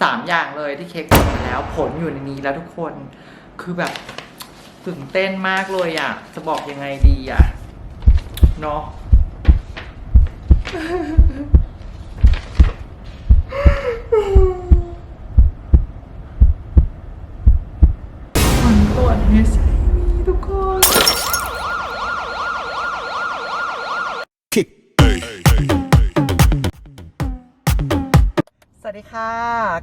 สามอย่างเลยที่เค้กตรวจมาแล้วผลอยู่ในนี้แล้วทุกคนคือแบบตื่นเต้นมากเลยอะจะบอกยังไงดีอะเนาะ ดีค่ะ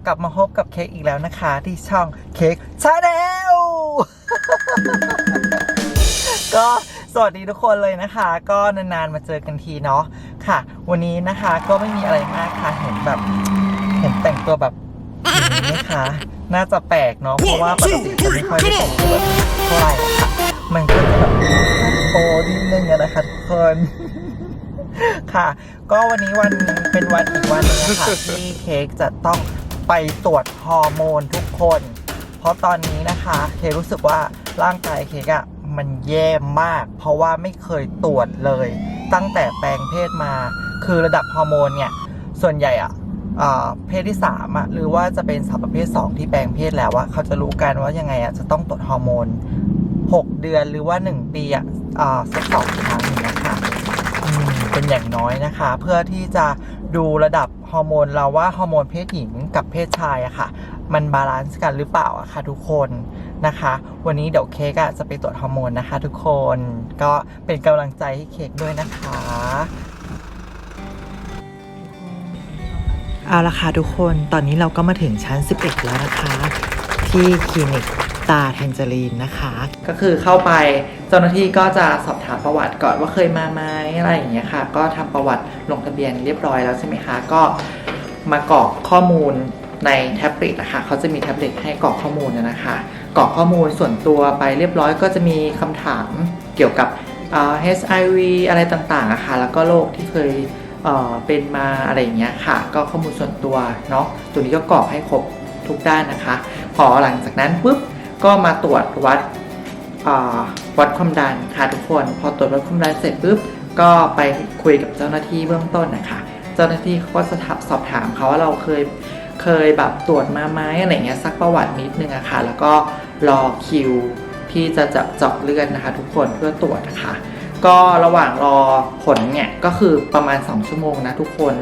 กลับมาพบกับเค้กอีกแล้วนะคะ ที่ช่องเค้กชาแนลก็สวัสดีทุกคนเลยนะคะ ก็นานๆมาเจอกันทีเนาะค่ะ วันนี้นะคะก็ไม่มีอะไรมากค่ะเห็นแบบเห็นแต่งตัวแบบอย่างนี้นะคะน่าจะแปลกเนาะเพราะว่าปกติจะไม่ค่อยได้แต่งตัวแบบเท่าไหร่อะค่ะมันก็จะแบบโอ้นิดนึงอะนะคะทุกคน ค่ะ ก็วันนี้วันเป็นวันอีกวันหนึงนะคะที่เค้กจะต้องไปตรวจฮอร์โมนทุกคน เพราะตอนนี้นะคะ เค้กรู้สึกว่าร่างกายเค้กอะมันแย่มาก เพราะว่าไม่เคยตรวจเลย ตั้งแต่แปลงเพศมา คือระดับฮอร์โมนเนี่ย ส่วนใหญ่อะอ่าเพศที่3อะหรือว่าจะเป็นสาวประเภท2ที่แปลงเพศแล้วอะเขาจะรู้กันว่ายังไงอะจะต้องตรวจฮอร์โมน 6 เดือนหรือว่า 1 ปีอะอ่าสักสองครั้งอย่งเงี้ยค่ะ เป็นอย่างน้อยนะคะ เพื่อที่จะดูระดับฮอร์โมนเราว่าฮอร์โมนเพศหญิงกับเพศชายอะค่ะ มันบาลานซ์กันหรือเปล่าอะค่ะทุกคนนะคะ วันนี้เดี๋ยวเค้กอะจะไปตรวจฮอร์โมนนะคะ ทุกคนก็เป็นกำลังใจให้เค้กด้วยนะคะเอาละค่ะทุกคนตอนนี้เราก็มาถึงชั้น 11 แล้วนะคะ ที่คลินิก ตาแทนเจรีนนะคะ ก็คือเข้าไปเจ้าหน้าที่ก็จะสอบถามประวัติก่อนว่าเคยมาไหมอะไรอย่างเงี้ยค่ะ ก็ทำประวัติลงทะเบียนเรียบร้อยแล้วใช่ไหมคะก็มากรอกข้อมูลในแท็บเล็ตนะคะเขาจะมีแท็บเล็ตให้กรอกข้อมูลนะคะกรอกข้อมูลส่วนตัวไปเรียบร้อยก็จะมีคำถามเกี่ยวกับเอ่อ HIV อะไรต่างๆอะคะแล้วก็โรคที่เคยเอ่อเป็นมาอะไรอย่างเงี้ยค่ะ ก็ข้อมูลส่วนตัวเนาะตัวนี้ก็กรอกให้ครบทุกด้านนะคะ พอหลังจากนั้นปุ๊บ ก็มาตรวจวัดวัดความดันค่ะทุกคน พอตรวจวัดความดันเสร็จปุ๊บก็ไปคุยกับเจ้าหน้าที่เบื้องต้นนะคะ เจ้าหน้าที่เขาก็จะสอบถามเขาว่าเราเคยเคยแบบตรวจมาไหมอะไรเงี้ยซักประวัตินิดนึงอะค่ะ แล้วก็รอคิวที่จะจะเจาะเลือดนะคะ ทุกคนเพื่อตรวจนะคะ ก็ระหว่างรอผลเนี่ยก็คือประมาณ 2 ชั่วโมงนะทุกคน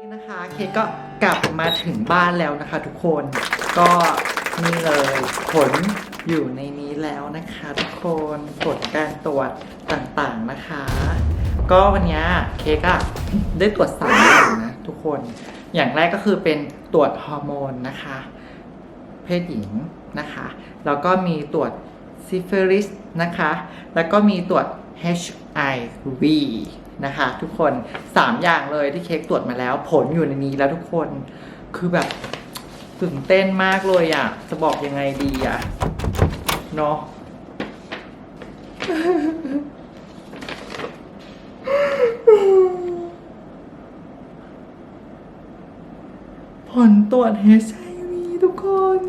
นี่นะคะเคกก็กลับมาถึงบ้านแล้วนะคะ ทุกคนก็ นี่เลยผลอยู่ในนี้แล้วนะคะทุกคนผลการตรวจต่างๆนะคะ ก็วันนี้เค้กอะได้ตรวจสามอย่างนะทุกคนอย่างแรกก็คือเป็นตรวจฮอร์โมนนะคะ เพศหญิงนะคะ แล้วก็มีตรวจซิฟิลิสนะคะ แล้วก็มีตรวจ HIV นะคะทุกคน 3 อย่างเลยที่เค้กตรวจมาแล้ว ผลอยู่ในนี้แล้วทุกคนคือแบบ ตื่นเต้นมากเลยอะ่ะจะบอกยังไงดีอะ่ะเนาะผลตรวจ HIV ทุกคน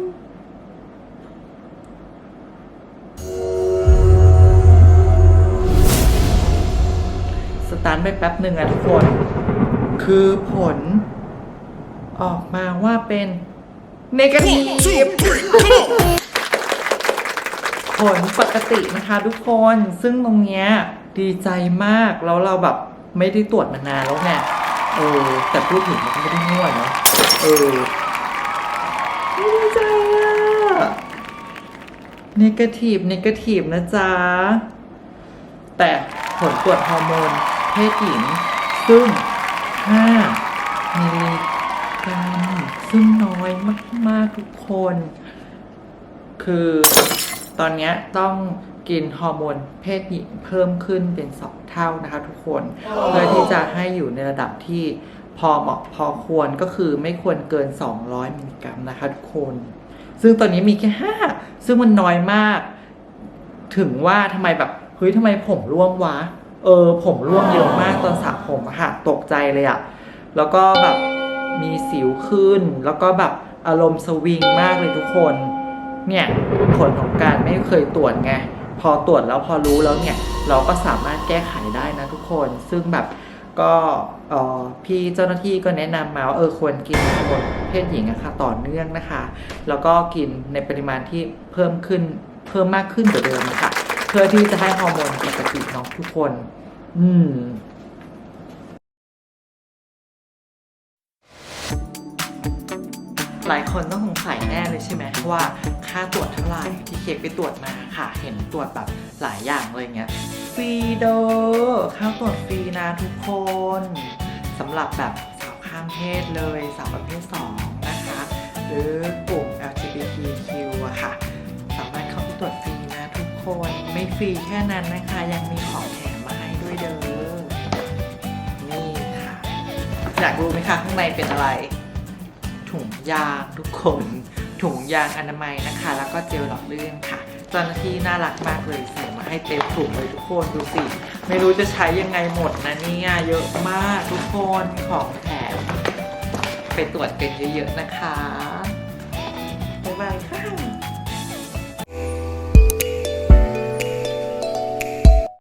สตาร์ทไปแป๊บหนึ่งอะทุกคน คือผลออกมาว่าเป็น เนกาทีฟผลปกตินะคะทุกคนซึ่งตรงเนี้ยดีใจมากแล้วเราแบบไม่ได้ตรวจมานานแล้วไงเออแต่พูดถึงมันก็ไม่ได้ง่วเนาะเออดีใจอะเนกาทีฟเนกาทีฟนะจ๊ะ แต่ผลตรวจฮอร์โมนเพศหญิง ซึ่ง 5มิลลิ กรัมซึ่งน้อยมาก ๆ ทุกคน คือตอนนี้ต้องกินฮอร์โมนเพศหญิงเพิ่มขึ้นเป็น2เท่านะคะทุกคนเพื่อที่จะให้อยู่ในระดับที่พอเหมาะพอควรก็คือไม่ควรเกิน 200 มิลลิกรัมนะคะทุกคน ซึ่งตอนนี้มีแค่5ซึ่งมันน้อยมาก ถึงว่าทำไมแบบเฮ้ยทำไมผมร่วงวะ เออ ผมร่วงเยอะมากตอนสระผมอะค่ะตกใจเลยอะแล้วก็แบบ มีสิวขึ้น แล้วก็แบบอารมณ์สวิงมากเลยทุกคน เนี่ยผลของการไม่เคยตรวจไง พอตรวจแล้วพอรู้แล้วเนี่ย เราก็สามารถแก้ไขได้นะทุกคน ซึ่งแบบก็อ่อพี่เจ้าหน้าที่ก็แนะนำมาว่าเออควรกินฮอร์โมนเพศหญิงอะค่ะต่อเนื่องนะคะ แล้วก็กินในปริมาณที่เพิ่มขึ้นเพิ่มมากขึ้นกว่าเดิมค่ะ เพื่อที่จะให้ฮอร์โมนปกติเนาะทุกคน อืม ลายคนต้องสงสัยแน่เลยใช่ไหมว่าค่าตรวจเท่าไหร่ที่เคกไปตรวจมาค่ะ เห็นตรวจแบบหลายอย่างเลยเงี้ยฟรีโดค่าตรวจฟรีนะทุกคนสำหรับแบบสาวข้ามเพศเลยสาวประเภท2นะคะ หรือกลุ่ม LGBTQ อะค่ะ สามารถเข้าไปตรวจฟรีนะทุกคนไม่ฟรีแค่นั้นนะคะ ยังมีของแถมมาให้ด้วยเด้อนี่ค่ะ อยากรู้ไหมคะ ข้างในเป็นอะไร ถุงยางทุกคน ถุงยางอนามัยนะคะ แล้วก็เจลหลอดเลื่อนค่ะ เจ้าหน้าที่น่ารักมากเลยใส่มาให้เต็มถุงเลยทุกคนดูสิ ไม่รู้จะใช้ยังไงหมดนะเนี่ยเยอะมากทุกคนของแถมไปตรวจกันเยอะๆนะคะบ๊ายบายค่ะ